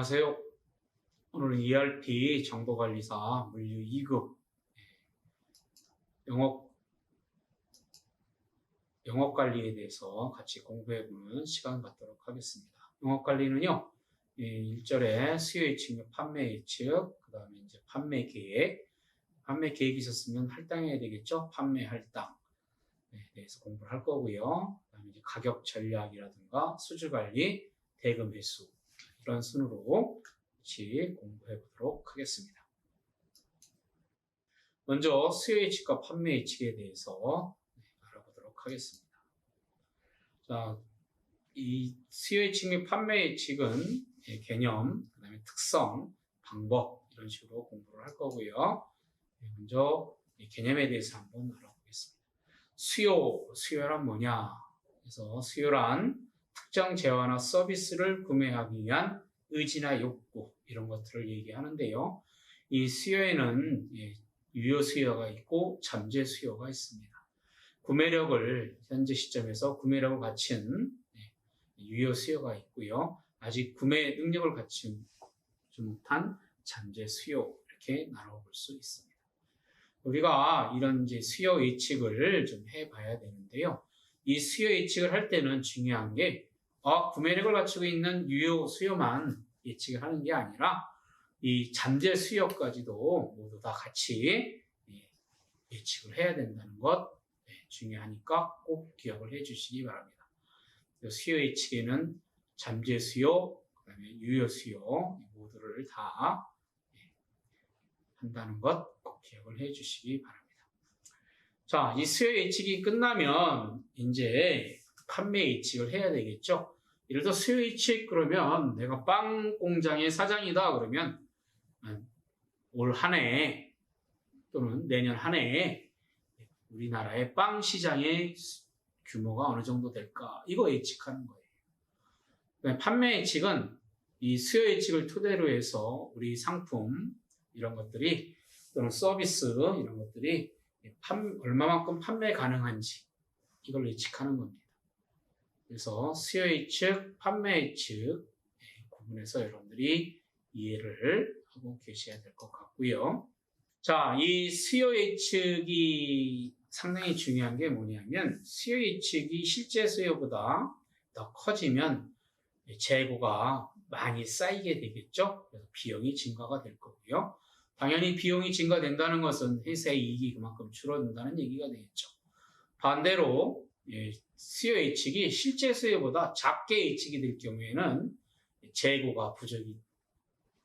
안녕하세요. 오늘은 ERP 정보관리사 물류 2급 영업 영업 관리에 대해서 같이 공부해 보는 시간 갖도록 하겠습니다. 영업 관리는요, 예, 일절에 수요 예측 및 판매 예측, 그 다음에 이제 판매 계획, 판매 계획이 있었으면 할당해야 되겠죠? 판매 할당. 네, 대해서 공부를 할 거고요. 그 다음에 이제 가격 전략이라든가 수주 관리, 대금 회수 이런 순으로 같이 공부해 보도록 하겠습니다. 먼저 수요 예측과 판매 예측에 대해서 네, 알아보도록 하겠습니다. 자, 이 수요 예측 및 판매 예측은 예, 개념, 그 다음에 특성, 방법 이런 식으로 공부를 할 거고요. 네, 먼저 이 개념에 대해서 한번 알아보겠습니다. 수요, 수요란 뭐냐? 그래서 수요란 특정 재화나 서비스를 구매하기 위한 의지나 욕구 이런 것들을 얘기하는데요. 이 수요에는 예, 유효 수요가 있고 잠재 수요가 있습니다. 구매력을 현재 시점에서 구매력을 갖춘 예, 유효 수요가 있고요. 아직 구매 능력을 갖춘 못한 잠재 수요 이렇게 나눠볼 수 있습니다. 우리가 이런 이제 수요 예측을 좀 해봐야 되는데요. 이 수요 예측을 할 때는 중요한 게 어, 구매력을 갖추고 있는 유효 수요만 예측을 하는 게 아니라 이 잠재 수요까지도 모두 다 같이 예, 예측을 해야 된다는 것 네, 중요하니까 꼭 기억을 해 주시기 바랍니다. 수요 예측에는 잠재 수요, 그다음에 유효 수요 모두를 다 예, 한다는 것 꼭 기억을 해 주시기 바랍니다. 자, 이 수요 예측이 끝나면 이제 판매 예측을 해야 되겠죠. 예를 들어 수요 예측 그러면 내가 빵 공장의 사장이다 그러면 올 한 해 또는 내년 한 해에 우리나라의 빵 시장의 규모가 어느 정도 될까 이거 예측하는 거예요. 판매 예측은 이 수요 예측을 토대로 해서 우리 상품 이런 것들이 또는 서비스 이런 것들이 판, 얼마만큼 판매 가능한지 이걸 예측하는 겁니다. 그래서 수요 예측, 판매 예측 구분해서 여러분들이 이해를 하고 계셔야 될 것 같고요. 자, 이 수요 예측이 상당히 중요한 게 뭐냐면 수요 예측이 실제 수요보다 더 커지면 재고가 많이 쌓이게 되겠죠. 그래서 비용이 증가가 될 거고요. 당연히 비용이 증가된다는 것은 회사의 이익이 그만큼 줄어든다는 얘기가 되겠죠. 반대로 예, 수요 예측이 실제 수요보다 작게 예측이 될 경우에는 재고가 부족이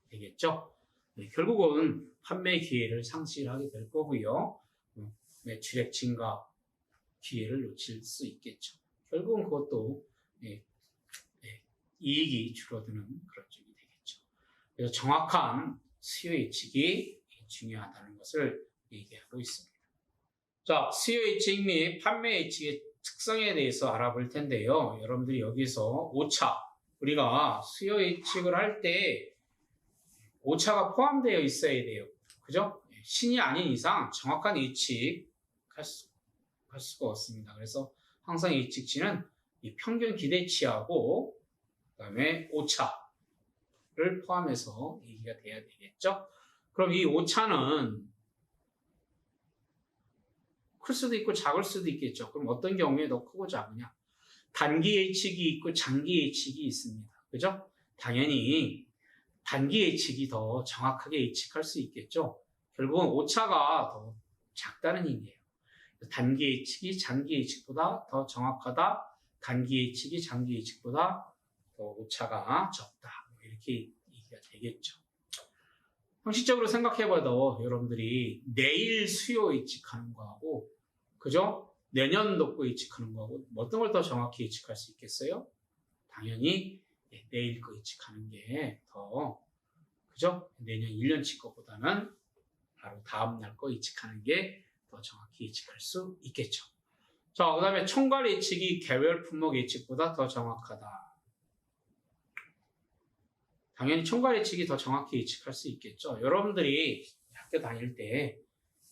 되겠죠. 네, 결국은 판매 기회를 상실하게 될 거고요. 어, 매출액 증가 기회를 놓칠 수 있겠죠. 결국은 그것도 예, 예, 이익이 줄어드는 그런 쪽이 되겠죠. 그래서 정확한 수요 예측이 중요하다는 것을 얘기하고 있습니다. 자, 수요 예측 및 판매 예측의 특성에 대해서 알아볼 텐데요. 여러분들이 여기서 오차, 우리가 수요 예측을 할 때 오차가 포함되어 있어야 돼요. 그죠? 신이 아닌 이상 정확한 예측 할 수, 할 수가 없습니다. 그래서 항상 예측치는 이 평균 기대치하고 그다음에 오차를 포함해서 얘기가 돼야 되겠죠. 그럼 이 오차는 클 수도 있고 작을 수도 있겠죠. 그럼 어떤 경우에 더 크고 작으냐? 단기 예측이 있고 장기 예측이 있습니다. 그죠? 당연히 단기 예측이 더 정확하게 예측할 수 있겠죠. 결국은 오차가 더 작다는 얘기예요. 단기 예측이 장기 예측보다 더 정확하다. 단기 예측이 장기 예측보다 더 오차가 적다. 뭐 이렇게 얘기가 되겠죠. 형식적으로 생각해봐도 여러분들이 내일 수요 예측하는 거하고 그죠? 내년 돕고 예측하는 거하고 어떤 걸 더 정확히 예측할 수 있겠어요? 당연히 네, 내일 거 예측하는 게 더 그죠? 내년 1년치 거보다는 바로 다음 날 거 예측하는 게 더 정확히 예측할 수 있겠죠. 자, 그 다음에 총괄 예측이 개별 품목 예측보다 더 정확하다. 당연히 총괄 예측이 더 정확히 예측할 수 있겠죠. 여러분들이 학교 다닐 때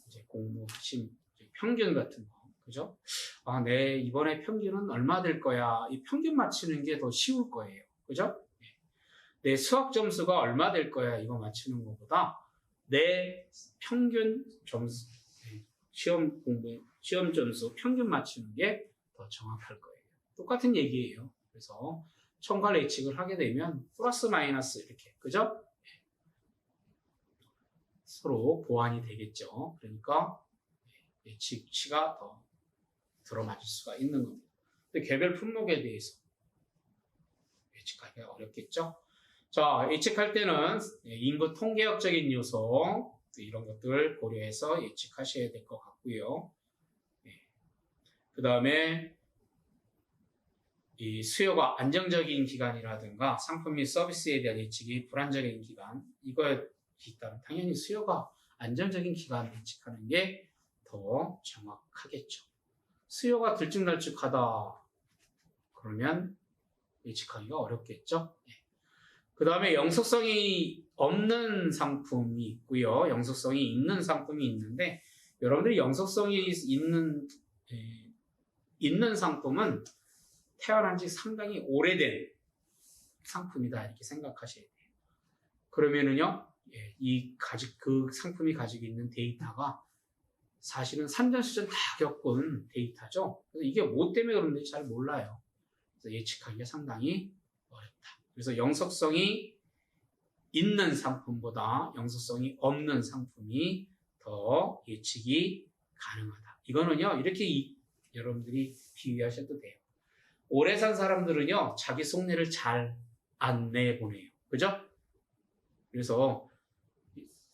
이제 공부하신 평균 같은 거, 그죠? 아, 내 이번에 평균은 얼마 될 거야. 이 평균 맞추는 게 더 쉬울 거예요. 그죠? 네. 내 수학 점수가 얼마 될 거야 이거 맞추는 것보다 내 평균 점수 네, 시험 공부 시험 점수 평균 맞추는 게 더 정확할 거예요. 똑같은 얘기예요. 그래서 총괄 예측을 하게 되면 플러스 마이너스 이렇게 그죠? 네. 서로 보완이 되겠죠. 그러니까 예측치가 더 들어맞을 수가 있는 겁니다. 근데 개별 품목에 대해서 예측하기가 어렵겠죠. 자, 예측할 때는 인구 통계학적인 요소 이런 것들 고려해서 예측하셔야 될 것 같고요. 그 다음에 이 수요가 안정적인 기간이라든가 상품 및 서비스에 대한 예측이 불안정인 기간 이거에 있다면 당연히 수요가 안정적인 기간 예측하는 게 더 정확하겠죠. 수요가 들쭉날쭉하다 그러면 예측하기가 어렵겠죠. 그 다음에 영속성이 없는 상품이 있고요. 영속성이 있는 상품이 있는데 여러분들이 영속성이 있는 에, 있는 상품은 태어난 지 상당히 오래된 상품이다 이렇게 생각하셔야 돼요. 그러면은요, 예, 이 가지 그 상품이 가지고 있는 데이터가 사실은 산전수전 다 겪은 데이터죠. 그래서 이게 뭐 때문에 그런지 잘 몰라요. 그래서 예측하기가 상당히 어렵다. 그래서 영속성이 있는 상품보다 영속성이 없는 상품이 더 예측이 가능하다. 이거는요, 이렇게 이- 여러분들이 비유하셔도 돼요. 오래 산 사람들은요, 자기 속내를 잘 안 내보내요. 그죠? 그래서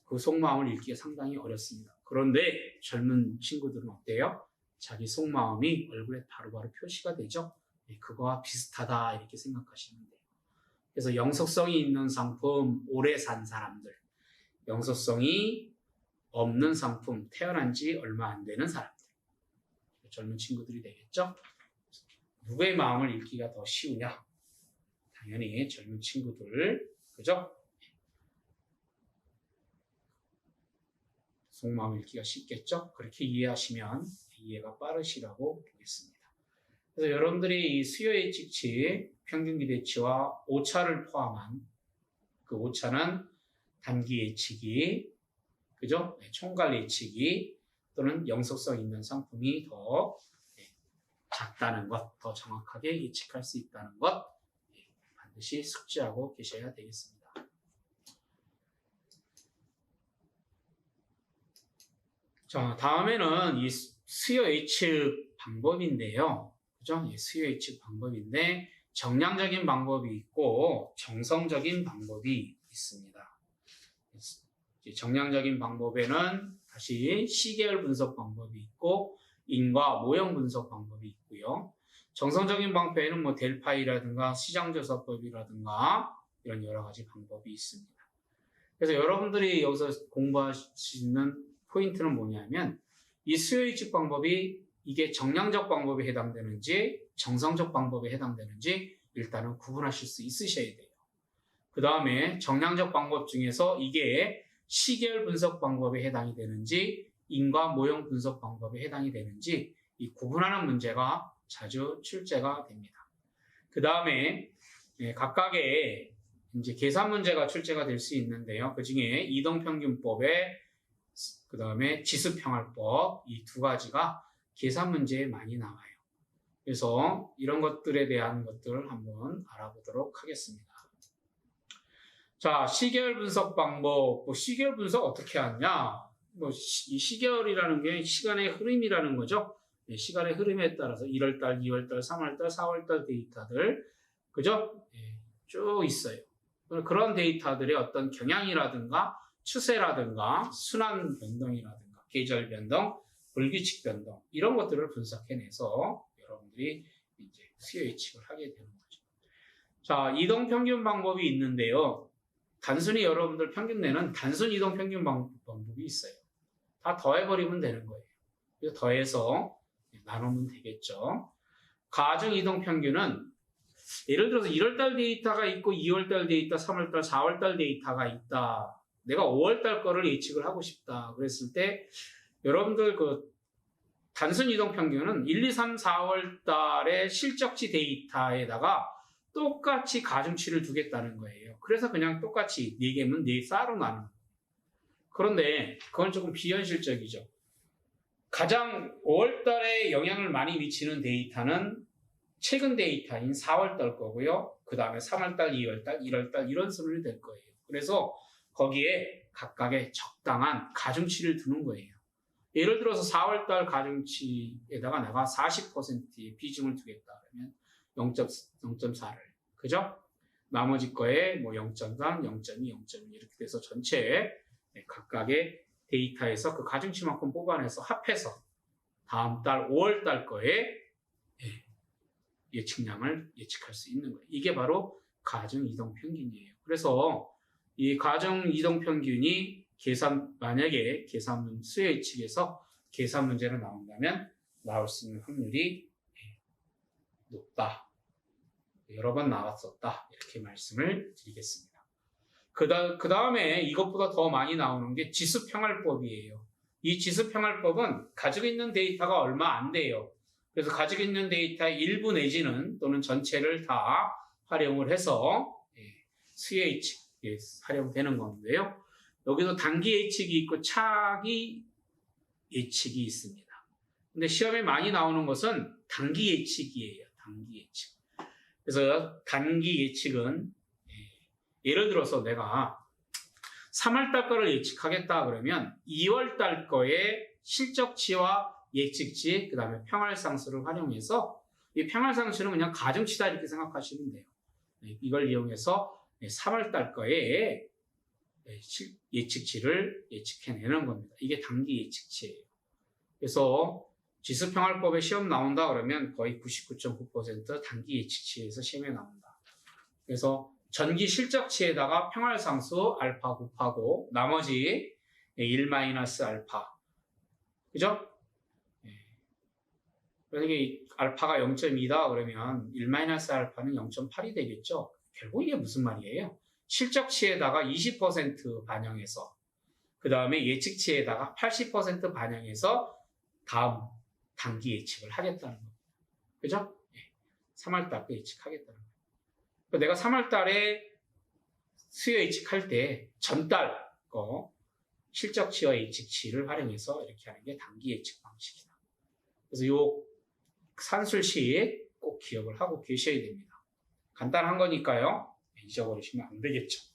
그 속마음을 읽기가 상당히 어렵습니다. 그런데 젊은 친구들은 어때요? 자기 속마음이 얼굴에 바로바로 표시가 되죠? 네, 그거와 비슷하다 이렇게 생각하시면 돼요. 그래서 영속성이 있는 상품, 오래 산 사람들, 영속성이 없는 상품, 태어난 지 얼마 안 되는 사람들, 젊은 친구들이 되겠죠? 누구의 마음을 읽기가 더 쉬우냐? 당연히 젊은 친구들, 그죠? 속마음을 읽기가 쉽겠죠? 그렇게 이해하시면 이해가 빠르시라고 보겠습니다. 그래서 여러분들이 이 수요 예측치, 평균 기대치와 오차를 포함한 그 오차는 단기 예측이, 그죠? 네, 총괄 예측이 또는 영속성 있는 상품이 더 네, 작다는 것, 더 정확하게 예측할 수 있다는 것 네, 반드시 숙지하고 계셔야 되겠습니다. 자, 다음에는 이 수- 수요 예측 방법인데요. 그죠? 이 수요 예측 방법인데 정량적인 방법이 있고 정성적인 방법이 있습니다. 정량적인 방법에는 다시 시계열 분석 방법이 있고 인과 모형 분석 방법이 있고요. 정성적인 방법에는 뭐 델파이라든가 시장조사법이라든가 이런 여러 가지 방법이 있습니다. 그래서 여러분들이 여기서 공부하시는 포인트는 뭐냐면 이 수요 예측 방법이 이게 정량적 방법에 해당되는지 정성적 방법에 해당되는지 일단은 구분하실 수 있으셔야 돼요. 그 다음에 정량적 방법 중에서 이게 시계열 분석 방법에 해당이 되는지 인과 모형 분석 방법에 해당이 되는지 이 구분하는 문제가 자주 출제가 됩니다. 그 다음에 예, 각각의 이제 계산 문제가 출제가 될 수 있는데요. 그 중에 이동평균법에 그 다음에 지수평활법 이 두 가지가 계산 문제에 많이 나와요. 그래서 이런 것들에 대한 것들을 한번 알아보도록 하겠습니다. 자, 시계열 분석 방법, 뭐 시계열 분석 어떻게 하냐? 뭐, 시, 이 시계열이라는 게 시간의 흐름이라는 거죠. 네, 시간의 흐름에 따라서 1월달, 2월달, 3월달, 4월달 데이터들, 그죠? 네, 쭉 있어요. 그런 데이터들의 어떤 경향이라든가 추세라든가 순환 변동이라든가 계절 변동, 불규칙 변동 이런 것들을 분석해내서 여러분들이 이제 수요 예측을 하게 되는 거죠. 자, 이동 평균 방법이 있는데요. 단순히 여러분들 평균 내는 단순 이동 평균 방, 법이 있어요. 다 더해버리면 되는 거예요. 그래서 더해서 나누면 되겠죠. 가중 이동 평균은 예를 들어서 1월달 데이터가 있고 2월달 데이터, 3월달, 4월달 데이터가 있다. 내가 5월달 거를 예측을 하고 싶다. 그랬을 때 여러분들 그 단순 이동 평균은 1, 2, 3, 4월 달의 실적치 데이터에다가 똑같이 가중치를 두겠다는 거예요. 그래서 그냥 똑같이 4개면 4쌀로 나누는. 그런데 그건 조금 비현실적이죠. 가장 5월 달에 영향을 많이 미치는 데이터는 최근 데이터인 4월 달 거고요. 그 다음에 3월 달, 2월 달, 1월 달 이런 순으로 될 거예요. 그래서 거기에 각각의 적당한 가중치를 두는 거예요. 예를 들어서 4월 달 가중치에다가 내가 40%의 비중을 두겠다 그러면 0.4를 그죠? 나머지 거에 뭐 0.3, 0.2, 0.2 이렇게 돼서 전체 네, 각각의 데이터에서 그 가중치만큼 뽑아내서 합해서 다음 달 5월 달 거에 예, 예측량을 예측할 수 있는 거예요. 이게 바로 가중 이동 평균이에요. 그래서 이 가중 이동 평균이 계산 만약에 계산 문 수요 예측에서 계산 문제로 나온다면 나올 수 있는 확률이 예, 높다. 여러 번 나왔었다. 이렇게 말씀을 드리겠습니다. 그, 다, 그 다음에 이것보다 더 많이 나오는 게 지수평활법이에요. 이 지수평활법은 가지고 있는 데이터가 얼마 안 돼요. 그래서 가지고 있는 데이터의 일부 내지는 또는 전체를 다 활용을 해서 예, 수요 예측 에 활용되는 건데요. 여기도 단기 예측이 있고 차기 예측이 있습니다. 근데 시험에 많이 나오는 것은 단기 예측이에요. 단기 예측. 그래서 단기 예측은 예, 예를 들어서 내가 3월 달 거를 예측하겠다 그러면 2월 달 거의 실적치와 예측치, 그 다음에 평활상수를 활용해서 이 평활상수는 그냥 가중치다 이렇게 생각하시면 돼요. 네, 이걸 이용해서 3월 달 거에 네, 예측치를 예측해내는 겁니다. 이게 단기 예측치예요. 그래서 지수평활법에 시험 나온다 그러면 거의 99.9% 단기 예측치에서 시험에 나온다. 그래서 전기 실적치에다가 평활상수 알파 곱하고 나머지 1 알파. 그죠? 만약에 알파가 0.2다 그러면 1 알파는 0.8이 되겠죠? 결국 이게 무슨 말이에요? 실적치에다가 20% 반영해서 그 다음에 예측치에다가 80% 반영해서 다음 단기 예측을 하겠다는 겁니다. 그죠? 3월 달에 예측하겠다는 거예요. 내가 3월 달에 수요 예측할 때 전달 거 실적치와 예측치를 활용해서 이렇게 하는 게 단기 예측 방식이다. 그래서 요 산술시 꼭 기억을 하고 계셔야 됩니다. 간단한 거니까요. 잊어버리시면 안 되겠죠.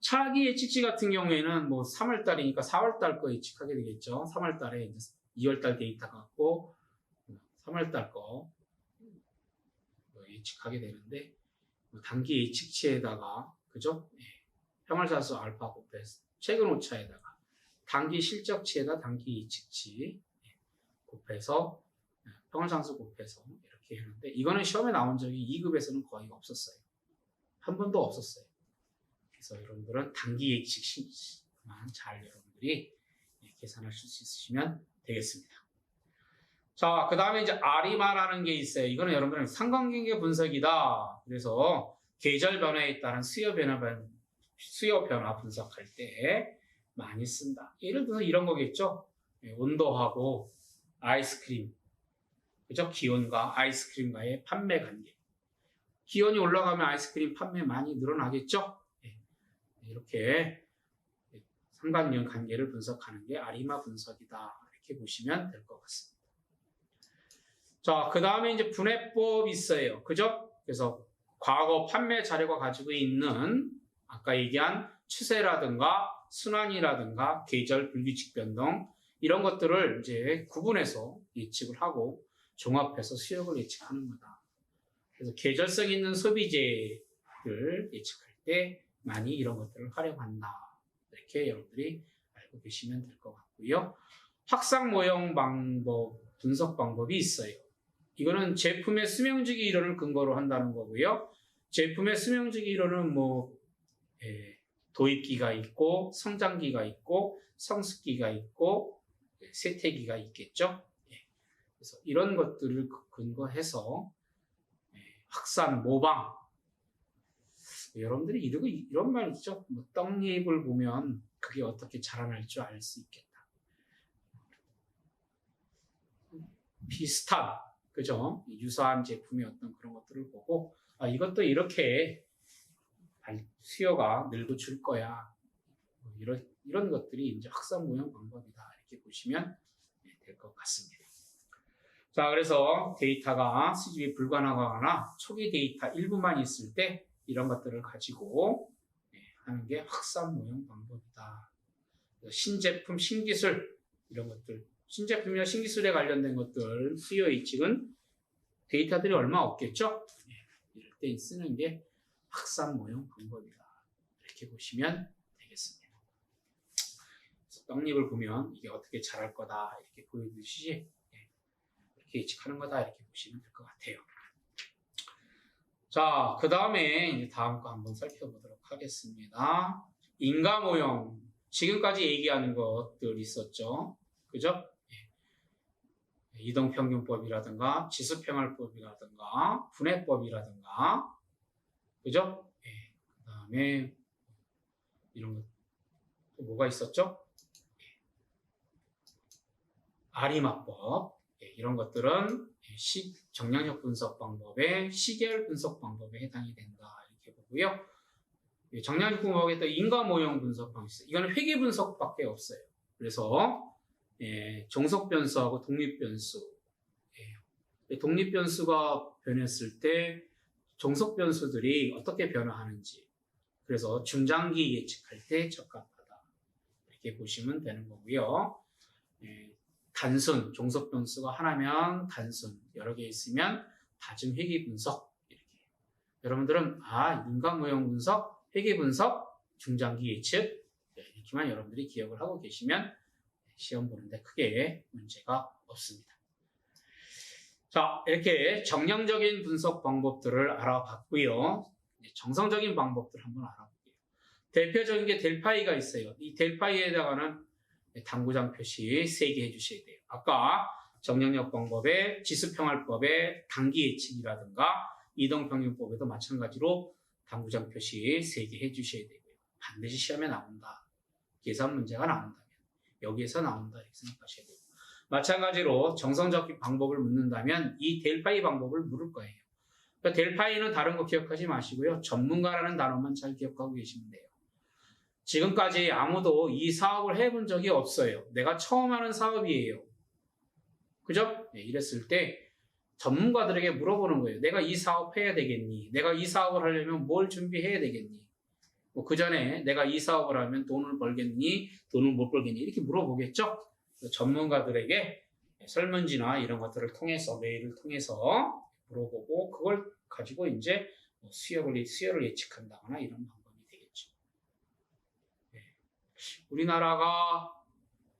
차기 예측치 같은 경우에는 뭐 3월 달이니까 4월 달 거 예측하게 되겠죠. 3월 달에 이제 2월 달 데이터 갖고 3월 달거 뭐 예측하게 되는데 뭐 단기 예측치에다가 그죠? 예. 평활사수 알파 곱해서 최근 오차에다가 단기 실적치에다 단기 예측치 예. 곱해서 예. 평활상수 곱해서 이렇게 했는데 이거는 시험에 나온 적이 2급에서는 거의 없었어요. 한 번도 없었어요. 그래서 여러분들은 단기 예측만 잘 여러분들이 예, 계산하실 수 있으시면 되겠습니다. 자, 그 다음에 이제 아리마라는 게 있어요. 이거는 여러분들 상관관계 분석이다. 그래서 계절 변화에 따른 수요 변화, 수요 변화 분석할 때 많이 쓴다. 예를 들어서 이런 거겠죠. 예, 온도하고 아이스크림. 그죠? 기온과 아이스크림과의 판매 관계. 기온이 올라가면 아이스크림 판매 많이 늘어나겠죠? 예, 이렇게 상관련 관계를 분석하는 게 아리마 분석이다. 이렇게 보시면 될 것 같습니다. 자, 그 다음에 이제 분해법 있어요. 그죠? 그래서 과거 판매 자료가 가지고 있는 아까 얘기한 추세라든가 순환이라든가 계절 불규칙 변동 이런 것들을 이제 구분해서 예측을 하고 종합해서 수역을 예측하는 거다. 그래서 계절성 있는 소비재를 예측할 때 많이 이런 것들을 활용한다. 이렇게 여러분들이 알고 계시면 될 것 같고요. 확상 모형 방법, 분석 방법이 있어요. 이거는 제품의 수명주기 이론을 근거로 한다는 거고요. 제품의 수명주기 이론은 뭐 예, 도입기가 있고 성장기가 있고 성숙기가 있고 예, 쇠퇴기가 있겠죠. 예, 그래서 이런 것들을 근거해서 예, 확산 모방 여러분들이 이러고 이런 말 있죠. 뭐 떡잎을 보면 그게 어떻게 자라날 줄 알 수 있겠다. 비슷한 그죠? 유사한 제품의 어떤 그런 것들을 보고 아, 이것도 이렇게 발- 수요가 늘고 줄 거야. 뭐 이런, 이런 것들이 이제 확산 모형 방법이다. 이렇게 보시면 될 것 같습니다. 자, 그래서 데이터가 수집이 불가능하거나 초기 데이터 일부만 있을 때 이런 것들을 가지고 네, 하는 게 확산 모형 방법이다. 신제품, 신기술 이런 것들, 신제품이나 신기술에 관련된 것들 수요 예측은 데이터들이 얼마 없겠죠? 네, 이럴 때 쓰는 게 확산 모형 방법이다. 이렇게 보시면 되겠습니다. 떡잎을 보면 이게 어떻게 자랄 거다 이렇게 이렇게 예측하는 거다 이렇게 보시면 될 것 같아요. 자, 그 다음에 다음 거 한번 살펴보도록 하겠습니다. 인가 모형. 지금까지 얘기하는 것들 있었죠. 그죠? 예. 이동평균법이라든가 지수평할법이라든가 분해법이라든가 그죠? 예. 그 다음에 이런 것, 또 뭐가 있었죠? 아리마법 예, 이런 것들은 시, 정량적 분석 방법의 시계열 분석 방법에 해당이 된다 이렇게 보고요. 예, 정량적 분석에 또 인과 모형 분석 방식. 이거는 회계 분석밖에 없어요. 그래서 예, 종속 변수하고 독립 변수 예, 독립 변수가 변했을 때 종속 변수들이 어떻게 변화하는지 그래서 중장기 예측할 때 적합하다 이렇게 보시면 되는 거고요. 예, 단순 종속 변수가 하나면 단순 여러 개 있으면 다중 회계 분석 이렇게 여러분들은 아 인간 모형 분석 회계 분석 중장기 예측 네, 이렇게만 여러분들이 기억을 하고 계시면 시험 보는데 크게 문제가 없습니다. 자 이렇게 정량적인 분석 방법들을 알아봤고요. 정성적인 방법들 한번 알아볼게요. 대표적인 게 델파이가 있어요. 이 델파이에다가는 당구장 표시 3개 해주셔야 돼요. 아까 정량력 방법의 지수평할법의 단기 예측이라든가 이동평균법에도 마찬가지로 당구장 표시 3개 해주셔야 되고요. 반드시 시험에 나온다. 계산 문제가 나온다면 여기에서 나온다 이렇게 생각하셔야 돼요. 마찬가지로 정성적인 방법을 묻는다면 이 델파이 방법을 물을 거예요. 그러니까 델파이는 다른 거 기억하지 마시고요. 전문가라는 단어만 잘 기억하고 계시면 돼요. 지금까지 아무도 이 사업을 해본 적이 없어요. 내가 처음 하는 사업이에요. 그죠? 네, 이랬을 때 전문가들에게 물어보는 거예요. 내가 이 사업 해야 되겠니? 내가 이 사업을 하려면 뭘 준비해야 되겠니? 뭐 그 전에 내가 이 사업을 하면 돈을 벌겠니? 돈을 못 벌겠니? 이렇게 물어보겠죠? 전문가들에게 설문지나 이런 것들을 통해서 메일을 통해서 물어보고 그걸 가지고 이제 뭐 수요를 수요를 예측한다거나 이런. 네. 우리나라가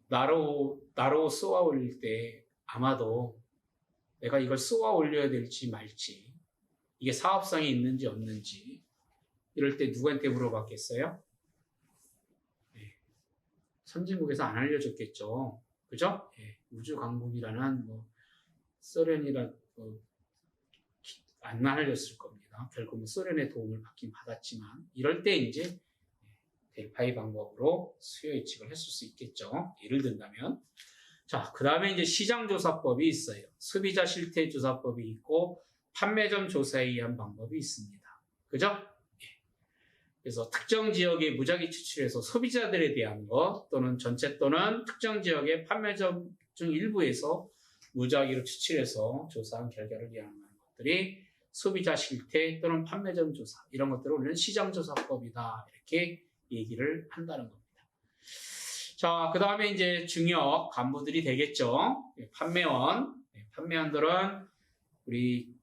나로 나로 쏘아 올릴 때 아마도 내가 이걸 쏘아 올려야 될지 말지 이게 사업성이 있는지 없는지 이럴 때 누구한테 물어봤겠어요? 네. 선진국에서 안 알려줬겠죠. 그죠? 예, 우주 강국이라는 뭐 소련이라 뭐, 안 알렸을 겁니다. 결국 은 소련의 도움을 받긴 받았지만 이럴 때 이제 델파이 방법으로 수요 예측을 했을 수 있겠죠. 예를 든다면 자, 그 다음에 이제 시장조사법이 있어요. 소비자 실태 조사법이 있고 판매점 조사에 의한 방법이 있습니다. 그죠? 예. 그래서 특정 지역의 무작위 추출해서 소비자들에 대한 것 또는 전체 또는 특정 지역의 판매점 중 일부에서 무작위로 추출해서 조사한 결과를 이해하는 것들이 소비자 실태 또는 판매점 조사 이런 것들을 우리는 시장조사법이다 이렇게 얘기를 한다는 겁니다. 자, 그 다음에 이제 중역 간부들이 되겠죠. 예, 판매원, 예, 판매원들은 우리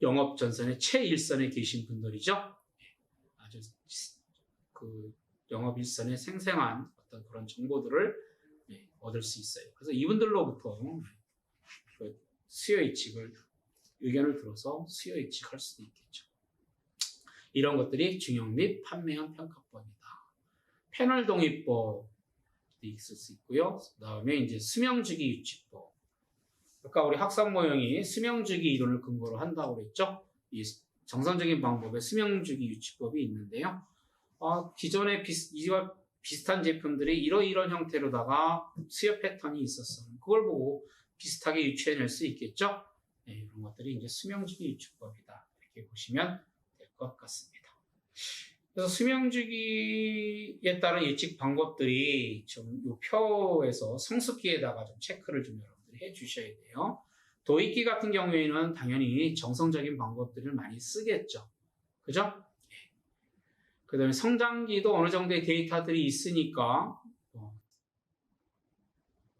영업 전선의 최일선에 계신 분들이죠. 예, 아주 그 영업 일선의 생생한 어떤 그런 정보들을 얻을 수 있어요. 그래서 이분들로부터 그 수요 예측을 의견을 들어서 수요 예측할 수도 있겠죠. 이런 것들이 중용 및 판매형 평가법이다. 패널 동의법도 있을 수 있고요. 그 다음에 이제 수명주기 유치법. 아까 우리 학상 모형이 수명주기 이론을 근거로 한다고 그랬죠. 이 정상적인 방법의 수명주기 유치법이 있는데요. 어, 기존의 비슷, 이와 비슷한 제품들이 이러이런 형태로다가 수요 패턴이 있었어. 그걸 보고 비슷하게 유추해낼 수 있겠죠. 네, 이런 것들이 이제 수명주기 유추법이다. 보시면 될 것 같습니다. 그래서 수명주기에 따른 예측 방법들이 좀 이 표에서 성숙기에다가 좀 체크를 좀 여러분들이 해 주셔야 돼요. 도입기 같은 경우에는 당연히 정성적인 방법들을 많이 쓰겠죠. 그죠? 그 다음에 성장기도 어느 정도의 데이터들이 있으니까 어,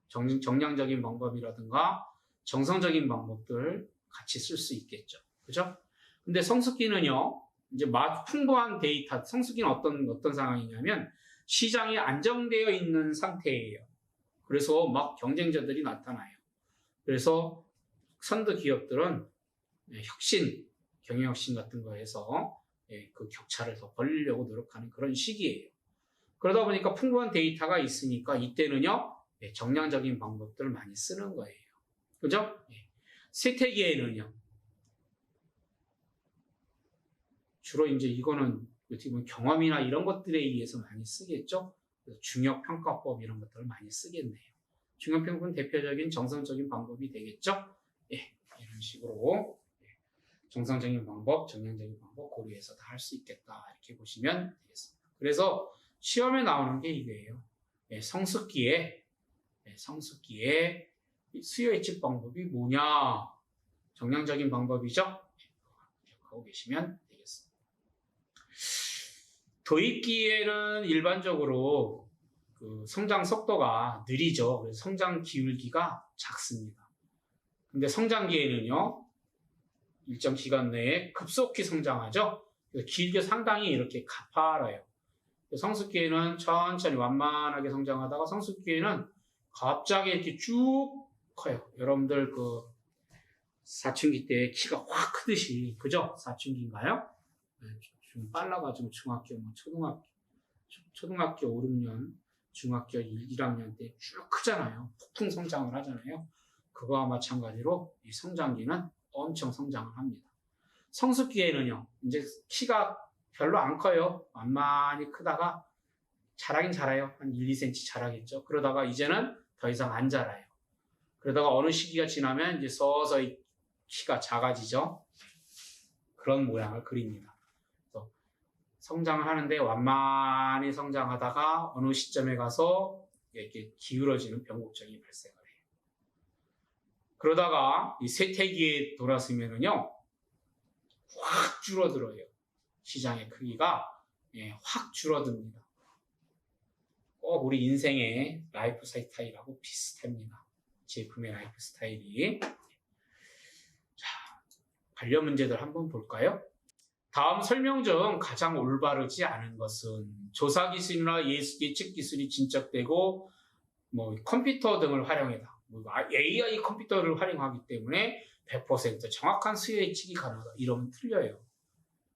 정, 정량적인 방법이라든가 정성적인 방법들 같이 쓸 수 있겠죠. 그죠? 근데 성숙기는요, 이제 마- 풍부한 데이터, 성숙기는 어떤, 어떤 상황이냐면 시장이 안정되어 있는 상태예요. 그래서 막 경쟁자들이 나타나요. 그래서 선두 기업들은 예, 혁신, 경영혁신 같은 거에서 예, 그 격차를 더 벌리려고 노력하는 그런 시기예요. 그러다 보니까 풍부한 데이터가 있으니까 이때는요, 예, 정량적인 방법들을 많이 쓰는 거예요. 그죠? 예. 쇠퇴기에는요, 주로 이제 이거는 어떻게 보면 경험이나 이런 것들에 의해서 많이 쓰겠죠? 중역평가법 이런 것들을 많이 쓰겠네요. 중역평가는 대표적인 정성적인 방법이 되겠죠? 예, 이런 식으로 예, 정성적인 방법, 정량적인 방법 고려해서 다 할 수 있겠다 이렇게 보시면 되겠습니다. 그래서 시험에 나오는 게 이거예요. 예, 성숙기에 예, 성숙기에 이 수요 예측 방법이 뭐냐? 정량적인 방법이죠? 예, 기억하고 계시면. 도입기에는 일반적으로 그 성장 속도가 느리죠. 그래서 성장 기울기가 작습니다. 근데 성장기에는요, 일정 기간 내에 급속히 성장하죠. 길게 상당히 이렇게 가파라요. 성숙기에는 천천히 완만하게 성장하다가 성숙기에는 갑자기 이렇게 쭉 커요. 여러분들 그 사춘기 때 키가 확 크듯이 그죠? 사춘기인가요? 네, 좀 빨라가지고 중학교, 뭐 초등학교, 초- 초등학교 5, 6년, 중학교 1, 1학년 때 쭉 크잖아요. 폭풍 성장을 하잖아요. 그거와 마찬가지로 이 성장기는 엄청 성장을 합니다. 성숙기에는요, 이제 키가 별로 안 커요. 완만히 크다가 자라긴 자라요. 한 1, 2cm 자라겠죠. 그러다가 이제는 더 이상 안 자라요. 그러다가 어느 시기가 지나면 이제 서서히 키가 작아지죠. 그런 모양을 그립니다. 성장을 하는데 완만히 성장하다가 어느 시점에 가서 이렇게 기울어지는 변곡점이 발생을 해요. 그러다가 이 쇠퇴기에 돌아서면은요, 확 줄어들어요. 시장의 크기가 예, 확 줄어듭니다. 꼭 우리 인생의 라이프 스타일하고 비슷합니다. 제품의 라이프 스타일이. 자, 관련 문제들 한번 볼까요? 다음 설명 중 가장 올바르지 않은 것은 조사 기술이나 예- 예측 기술이 진척되고 뭐 컴퓨터 등을 활용해다. 뭐 AI 컴퓨터를 활용하기 때문에 100% 정확한 수요 예측이 가능하다. 이러면 틀려요.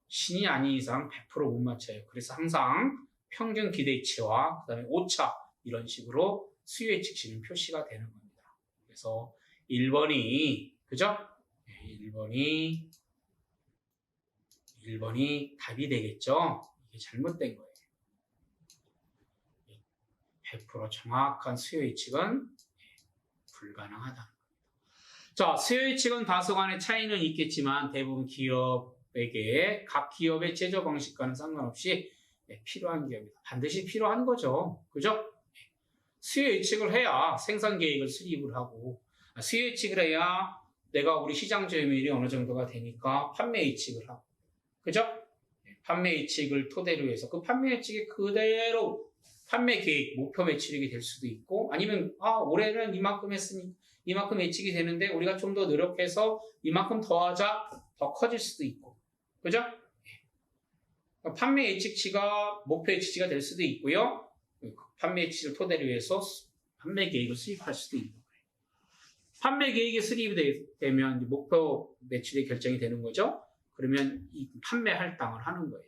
신이 아닌 이상 100%못 맞춰요. 그래서 항상 평균 기대치와 그다음에 오차 이런 식으로 수요 예측치는 표시가 되는 겁니다. 그래서 1번이 그죠? 네, 1번이 1번이 답이 되겠죠? 이게 잘못된 거예요. 100% 정확한 수요 예측은 불가능하다는 겁니다. 자, 수요 예측은 다소 간의 차이는 있겠지만 대부분 기업에게 각 기업의 제조 방식과는 상관없이 네, 필요한 기업이다. 반드시 필요한 거죠. 그죠? 네. 수요 예측을 해야 생산 계획을 수립을 하고 아, 수요 예측을 해야 내가 우리 시장 점유율이 어느 정도가 되니까 판매 예측을 하고 그죠? 네, 판매 예측을 토대로 해서 그 판매 예측이 그대로 판매 계획, 목표 매출액이 될 수도 있고 아니면 아 올해는 이만큼 했으니 이만큼 예측이 되는데 우리가 좀 더 노력해서 이만큼 더 하자 더 커질 수도 있고 그죠? 예. 판매 예측치가 목표 예측치가 될 수도 있고요. 그 판매 예측을 토대로 해서 수- 판매 계획을 수립할 수도 거예요. 판매 계획이 수립이 되- 되면 목표 매출이 결정이 되는 거죠. 그러면 이 판매 할당을 하는 거예요.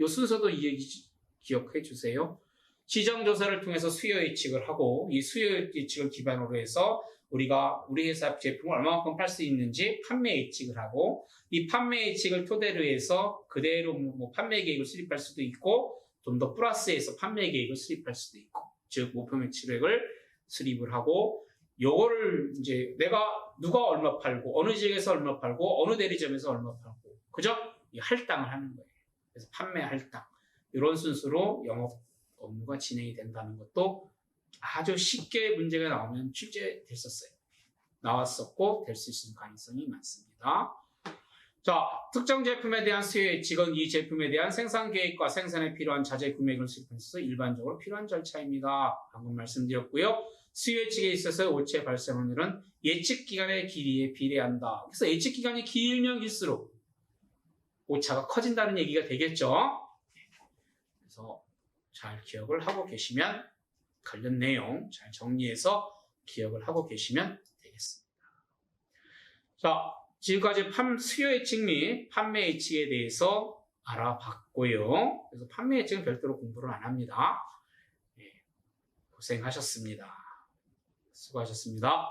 이 순서도 이- 이- 기억해 주세요. 시장 조사를 통해서 수요 예측을 하고 이 수요 예측을 기반으로 해서 우리가 우리 회사 제품을 얼마만큼 팔 수 있는지 판매 예측을 하고 이 판매 예측을 토대로 해서 그대로 뭐- 뭐 판매 계획을 수립할 수도 있고 좀 더 플러스해서 판매 계획을 수립할 수도 있고 즉 목표 매출액을 수립을 하고 요거를 이제 내가 누가 얼마 팔고 어느 지역에서 얼마 팔고 어느 대리점에서 얼마 팔고 그죠? 이 할당을 하는 거예요. 그래서 판매 할당 이런 순서로 영업 업무가 진행이 된다는 것도 아주 쉽게 문제가 나오면 출제됐었어요. 나왔었고 될 수 있는 가능성이 많습니다. 자, 특정 제품에 대한 수요 예측은 이 제품에 대한 생산 계획과 생산에 필요한 자재 수립하는 서 일반적으로 필요한 절차입니다. 방금 말씀드렸고요. 수요 예측에 있어서 오체 발생 확률은 예측 기간의 길이에 비례한다. 그래서 예측 기간이 길면 길수록 오차가 커진다는 얘기가 되겠죠. 그래서 잘 기억을 하고 계시면 관련 내용 잘 정리해서 기억을 하고 계시면 되겠습니다. 자, 지금까지 판, 수요 예측 및 판매 예측에 대해서 알아봤고요. 그래서 판매 예측은 별도로 공부를 안 합니다. 예, 고생하셨습니다. 수고하셨습니다.